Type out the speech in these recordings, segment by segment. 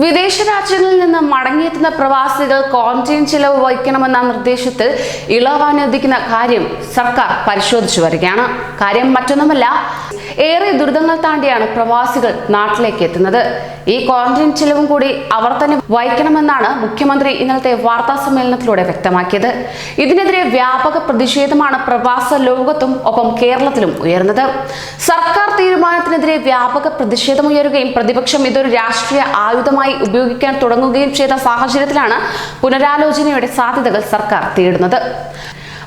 വിദേശ രാജ്യങ്ങളിൽ നിന്ന് മടങ്ങിയെത്തുന്ന പ്രവാസികൾ ക്വാറന്റൈൻ ചിലവ് വഹിക്കണമെന്ന നിർദ്ദേശത്തിൽ ഇളവ് അനുവദിക്കുന്ന കാര്യം സർക്കാർ പരിശോധിച്ചു വരികയാണ്. കാര്യം മറ്റൊന്നുമല്ല ഏറെ ദുരിതങ്ങൾ താണ്ടിയാണ് പ്രവാസികൾ നാട്ടിലേക്ക് എത്തുന്നത്. ഈ ക്വാറന്റൈൻ ചിലവും കൂടി അവർ തന്നെ വഹിക്കണമെന്നാണ് മുഖ്യമന്ത്രി ഇന്നലത്തെ വാർത്താ സമ്മേളനത്തിലൂടെ വ്യക്തമാക്കിയത്. ഇതിനെതിരെ വ്യാപക പ്രതിഷേധമാണ് പ്രവാസ ലോകത്തും ഒപ്പം കേരളത്തിലും ഉയർന്നത്. സർക്കാർ തീരുമാനത്തിനെതിരെ വ്യാപക പ്രതിഷേധം ഉയരുകയും പ്രതിപക്ഷം ഇതൊരു രാഷ്ട്രീയ ആയുധമായി ഉപയോഗിക്കാൻ തുടങ്ങുകയും ചെയ്ത സാഹചര്യത്തിലാണ് പുനരാലോചനയുടെ സാധ്യതകൾ സർക്കാർ തേടുന്നത്.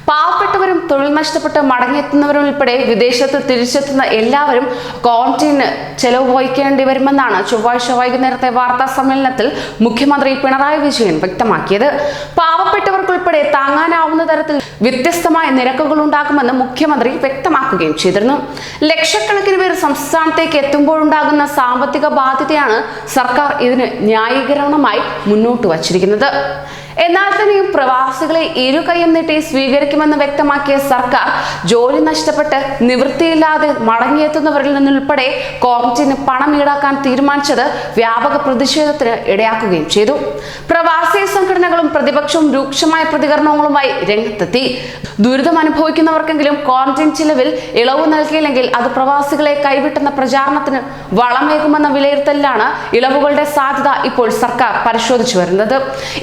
പാവപ്പെട്ടവരും തൊഴിൽ നഷ്ടപ്പെട്ട് മടങ്ങിയെത്തുന്നവരും ഉൾപ്പെടെ വിദേശത്ത് തിരിച്ചെത്തുന്ന എല്ലാവരും ക്വാറന്റീന് ചെലവ് വഹിക്കേണ്ടി വരുമെന്നാണ് ചൊവ്വാഴ്ച വൈകുന്നേരത്തെ വാർത്താ സമ്മേളനത്തിൽ മുഖ്യമന്ത്രി പിണറായി വിജയൻ വ്യക്തമാക്കിയത്. പാവപ്പെട്ടവർക്കുൾപ്പെടെ താങ്ങാനാവുന്ന തരത്തിൽ വ്യത്യസ്തമായ നിരക്കുകൾ ഉണ്ടാകുമെന്ന് മുഖ്യമന്ത്രി വ്യക്തമാക്കുകയും ചെയ്തിരുന്നു. ലക്ഷക്കണക്കിന് പേർ സംസ്ഥാനത്തേക്ക് എത്തുമ്പോഴുണ്ടാകുന്ന സാമ്പത്തിക ബാധ്യതയാണ് സർക്കാർ ഇതിന് ന്യായീകരണമായി മുന്നോട്ട് വച്ചിരിക്കുന്നത്. എന്നാൽ തന്നെയും പ്രവാസികളെ ഇരു കൈയും നീട്ടി സ്വീകരിക്കുമെന്ന് വ്യക്തമാക്കിയ സർക്കാർ ജോലി നഷ്ടപ്പെട്ട് നിവൃത്തിയില്ലാതെ മടങ്ങിയെത്തുന്നവരിൽ നിന്നുൾപ്പെടെ കോർട്ടിന് പണം ഈടാക്കാൻ തീരുമാനിച്ചത് വ്യാപക പ്രതിഷേധത്തിന് ഇടയാക്കുകയും ചെയ്തു. പ്രവാസി സംഘടനകളും പ്രതിപക്ഷവും രൂക്ഷമായ പ്രതികരണങ്ങളുമായി രംഗത്തെത്തി. ദുരിതം അനുഭവിക്കുന്നവർക്കെങ്കിലും ക്വാറന്റൈൻ ചിലവിൽ ഇളവ് നൽകിയില്ലെങ്കിൽ അത് പ്രവാസികളെ കൈവിട്ടുന്ന പ്രചാരണത്തിന് വളമേകുമെന്ന വിലയിരുത്തലിലാണ് ഇളവുകളുടെ സാധ്യത ഇപ്പോൾ സർക്കാർ പരിശോധിച്ചു വരുന്നത്.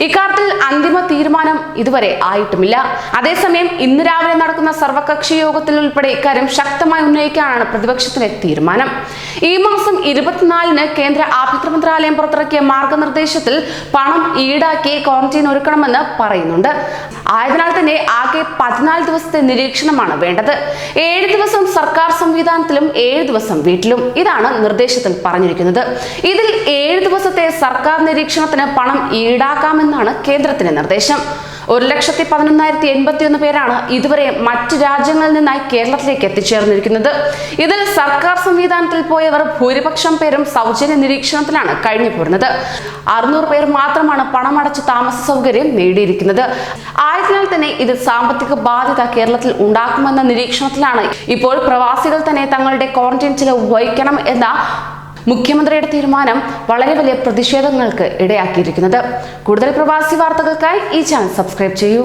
ഇക്കാര്യത്തിൽ അന്തിമ തീരുമാനം ഇതുവരെ ആയിട്ടുമില്ല. അതേസമയം ഇന്ന് രാവിലെ നടക്കുന്ന സർവകക്ഷി യോഗത്തിൽ ഉൾപ്പെടെ ഇക്കാര്യം ശക്തമായി ഉന്നയിക്കാനാണ് പ്രതിപക്ഷത്തിന്റെ തീരുമാനം. ഈ മാസം ഇരുപത്തിനാലിന് കേന്ദ്ര ആഭ്യന്തര മന്ത്രാലയം പുറത്തിറക്കിയ മാർഗനിർദ്ദേശത്തിൽ പണം ഈടാക്കി ക്വാറന്റൈൻ ഒരുക്കണമെന്ന് പറയുന്നുണ്ട്. ആയതിനാൽ തന്നെ ആകെ പതിനാല് ദിവസത്തെ നിരീക്ഷണമാണ് വേണ്ടത്. ഏഴ് ദിവസം സർക്കാർ സംവിധാനത്തിലും ഏഴ് ദിവസം വീട്ടിലും. ഇതാണ് നിർദ്ദേശത്തിൽ പറഞ്ഞിരിക്കുന്നത്. ഇതിൽ ഏഴ് ദിവസത്തെ സർക്കാർ നിരീക്ഷണത്തിന് പണം ഈടാക്കാമെന്നാണ് കേന്ദ്രത്തിന്റെ നിർദ്ദേശം. ഒരു ലക്ഷത്തി പതിനൊന്നായിരത്തി എൺപത്തി ഒന്ന് പേരാണ് ഇതുവരെ മറ്റു രാജ്യങ്ങളിൽ നിന്നായി കേരളത്തിലേക്ക് എത്തിച്ചേർന്നിരിക്കുന്നത്. ഇതിൽ സർക്കാർ സംവിധാനത്തിൽ പോയവർ ഭൂരിപക്ഷം പേരും സൗജന്യ നിരീക്ഷണത്തിലാണ് കഴിഞ്ഞു പോരുന്നത്. അറുന്നൂറ് പേർ മാത്രമാണ് പണമടച്ച് താമസ സൗകര്യം നേടിയിരിക്കുന്നത്. ആയതിനാൽ തന്നെ ഇത് സാമ്പത്തിക ബാധ്യത കേരളത്തിൽ ഉണ്ടാക്കുമെന്ന നിരീക്ഷണത്തിലാണ് ഇപ്പോൾ പ്രവാസികൾ തന്നെ തങ്ങളുടെ ക്വാറന്റൈൻ ചിലവ് വഹിക്കണം എന്ന മുഖ്യമന്ത്രിയുടെ തീരുമാനം വളരെ വലിയ പ്രതിഷേധങ്ങൾക്ക് ഇടയാക്കിയിരിക്കുന്നത്. കൂടുതൽ പ്രവാസി വാർത്തകൾക്കായി ഈ ചാനൽ സബ്സ്ക്രൈബ് ചെയ്യൂ.